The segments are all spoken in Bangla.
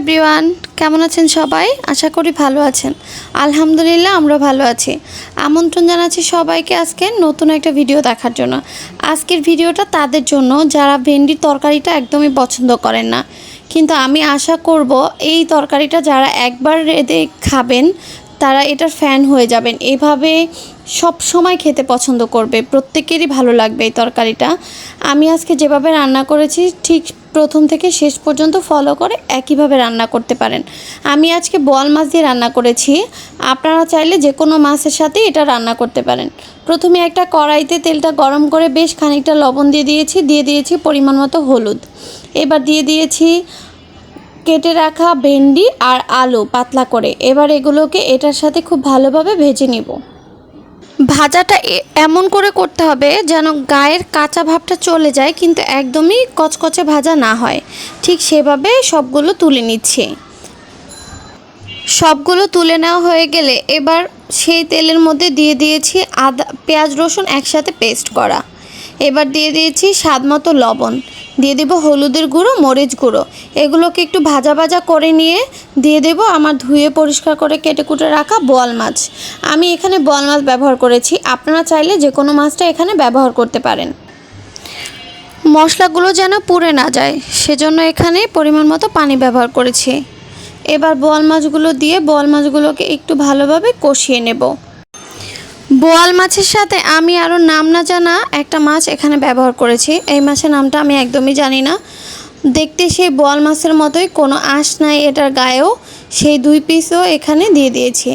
এভরিওয়ান কেমন আছেন সবাই? আশা করি ভালো আছেন। আলহামদুলিল্লাহ, আমরা ভালো আছি। আমন্ত্রণ জানাচ্ছি সবাইকে আজকে নতুন একটা ভিডিও দেখার জন্য। আজকের ভিডিওটা তাদের জন্য, যারা ভেন্ডির তরকারিটা একদমই পছন্দ করেন না। কিন্তু আমি আশা করব, এই তরকারিটা যারা একবার রেদে খাবেন তারা এটার ফ্যান হয়ে যাবেন। এভাবে সব সময় খেতে পছন্দ করবে। প্রত্যেকেরই ভালো লাগবে এই তরকারিটা। আমি আজকে যেভাবে রান্না করেছি, ঠিক প্রথম থেকে শেষ পর্যন্ত ফলো করে একইভাবে রান্না করতে পারেন। আমি আজকে বল মাছ দিয়ে রান্না করেছি। আপনারা চাইলে যে কোনো মাছের সাথে এটা রান্না করতে পারেন। প্রথমে একটা কড়াইতে তেলটা গরম করে বেশ খানিকটা লবণ দিয়ে দিয়েছি। দিয়ে দিয়েছি পরিমাণ মতো হলুদ। এবার দিয়ে দিয়েছি কেটে রাখা ভেন্ডি আর আলু পাতলা করে। এবার এগুলোকে এটার সাথে খুব ভালোভাবে ভেজে নিব। ভাজাটা এমন করে করতে হবে যেন গায়ের কাঁচা ভাবটা চলে যায়, কিন্তু একদমই কচকচে ভাজা না হয়। ঠিক সেভাবে সবগুলো তুলে নিচ্ছি। সবগুলো তুলে নেওয়া হয়ে গেলে এবার সেই তেলের মধ্যে দিয়ে দিয়েছি আদা, পেঁয়াজ রসুন একসাথে পেস্ট করা। এবার দিয়ে দিয়েছি স্বাদ মতো লবণ। দিয়ে দেবো হলুদের গুঁড়ো, মরিচ গুঁড়ো। এগুলোকে একটু ভাজা ভাজা করে নিয়ে দিয়ে দেব আমার ধুয়ে পরিষ্কার করে কেটে কুটে রাখা বোয়াল মাছ। আমি এখানে বোয়াল মাছ ব্যবহার করেছি। আপনারা চাইলে যে কোনো মাছটা এখানে ব্যবহার করতে পারেন। মশলাগুলো যেন পুড়ে না যায়, সেজন্য এখানে পরিমাণ মতো পানি ব্যবহার করেছি। এবার বোয়াল মাছগুলো দিয়ে বোয়াল মাছগুলোকে একটু ভালোভাবে কষিয়ে নেব। বোয়াল মাছের সাথে আমি আরও নাম না জানা একটা মাছ এখানে ব্যবহার করেছি। এই মাছের নামটা আমি একদমই জানি না। দেখতে সেই বোয়াল মাছের মতোই, কোনো আঁশ নাই এটার গায়েও। সেই দুই পিসও এখানে দিয়ে দিয়েছি।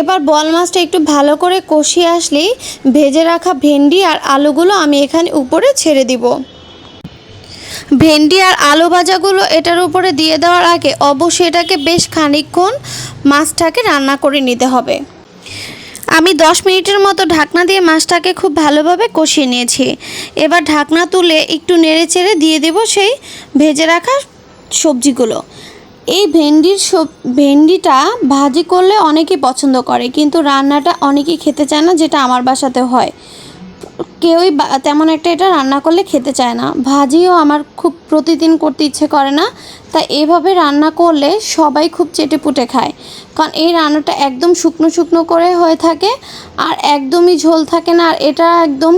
এবার বোয়াল মাছটা একটু ভালো করে কষিয়ে আসলেই ভেজে রাখা ভেন্ডি আর আলুগুলো আমি এখানে উপরে ছেড়ে দিব। ভেন্ডি আর আলু ভাজাগুলো এটার উপরে দিয়ে দেওয়ার আগে অবশ্যই এটাকে বেশ খানিকক্ষণ মাছটাকে রান্না করে নিতে হবে। আমি দশ মিনিটের মতো ঢাকনা দিয়ে মাছটাকে খুব ভালোভাবে কষিয়ে নিয়েছি। এবার ঢাকনা তুলে একটু নেড়ে চেড়ে দিয়ে দেব সেই ভেজে রাখা সবজিগুলো। এই ভেন্ডির সব ভেন্ডিটা ভাজি করলে অনেকেই পছন্দ করে, কিন্তু রান্নাটা অনেকেই খেতে চায় না, যেটা আমার বাসাতে হয়। কেউই তেমন একটা এটা রান্না করলে খেতে চায় না। ভাজিও আমার খুব প্রতিদিন করতে ইচ্ছে করে না। তাই এভাবে রান্না করলে সবাই খুব চেটে পুটে খায়। কারণ এই রান্নাটা একদম শুকনো শুকনো করে হয়ে থাকে আর একদমই ঝোল থাকে না। আর এটা একদম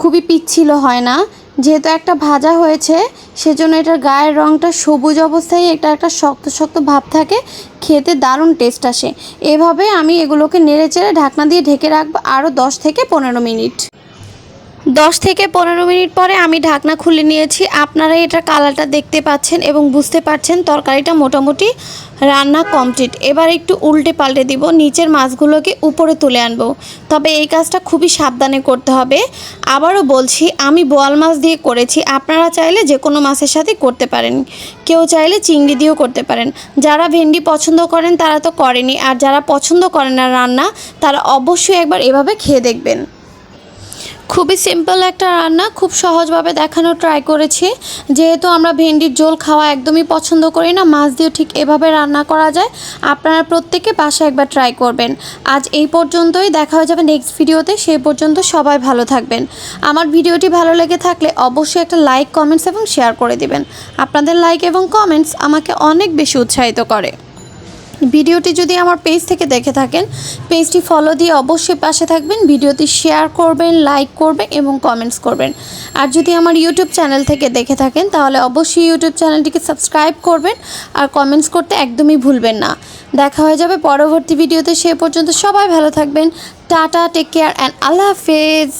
খুবই পিচ্ছিল হয় না। যেহেতু একটা ভাজা হয়েছে, সেজন্য এটার গায়ের রঙটা সবুজ অবস্থায় এটা একটা শক্ত শক্ত ভাব থাকে। খেতে দারুণ টেস্ট আসে। এভাবে আমি এগুলোকে নেড়ে চেড়ে ঢাকনা দিয়ে ঢেকে রাখব আরও দশ থেকে পনেরো মিনিট। দশ থেকে পনেরো মিনিট পরে আমি ঢাকনা খুলে নিয়েছি। আপনারা এটার কালারটা দেখতে পাচ্ছেন এবং বুঝতে পারছেন তরকারিটা মোটামুটি রান্না কমপ্লিট। এবার একটু উল্টে পাল্টে দিব, নিচের মাছগুলোকে উপরে তুলে আনব। তবে এই কাজটা খুবই সাবধানে করতে হবে। আবারও বলছি, আমি বোয়াল মাছ দিয়ে করেছি, আপনারা চাইলে যে কোনো মাছের সাথে করতে পারেন। কেউ চাইলে চিংড়ি দিয়েও করতে পারেন। যারা ভেন্ডি পছন্দ করেন তারা তো করেনি, আর যারা পছন্দ করেন না রান্না, তারা অবশ্যই একবার এভাবে খেয়ে দেখবেন। খুবই সিম্পল একটা রান্না, খুব সহজভাবে দেখানোর ট্রাই করেছি। যেহেতু আমরা ভেন্ডির ঝোল খাওয়া একদমই পছন্দ করি না, মাছ দিয়েও ঠিক এভাবে রান্না করা যায়। আপনারা প্রত্যেকে বাসায় একবার ট্রাই করবেন। আজ এই পর্যন্তই, দেখা হয়ে যাবে নেক্সট ভিডিওতে সেই পর্যন্ত সবাই ভালো থাকবেন। আমার ভিডিওটি ভালো লেগে থাকলে অবশ্যই একটা লাইক কমেন্টস এবং শেয়ার করে দিবেন। আপনাদের লাইক এবং কমেন্টস আমাকে অনেক বেশি উৎসাহিত করে। ভিডিওটি যদি আমার পেজ থেকে দেখে থাকেন, পেজটি ফলো দিয়ে অবশ্যই পাশে থাকবেন, ভিডিওটি শেয়ার করবেন লাইক করবেন এবং কমেন্টস করবেন। আর যদি আমার ইউটিউব চ্যানেল থেকে দেখে থাকেন, তাহলে অবশ্যই ইউটিউব চ্যানেলটিকে সাবস্ক্রাইব করবেন আর কমেন্টস করতে একদমই ভুলবেন না। দেখা হয়ে যাবে পরবর্তী ভিডিওতে, সে পর্যন্ত সবাই ভালো থাকবেন। টাটা টেক কেয়ার অ্যান্ড আল্লাহ হাফেজ।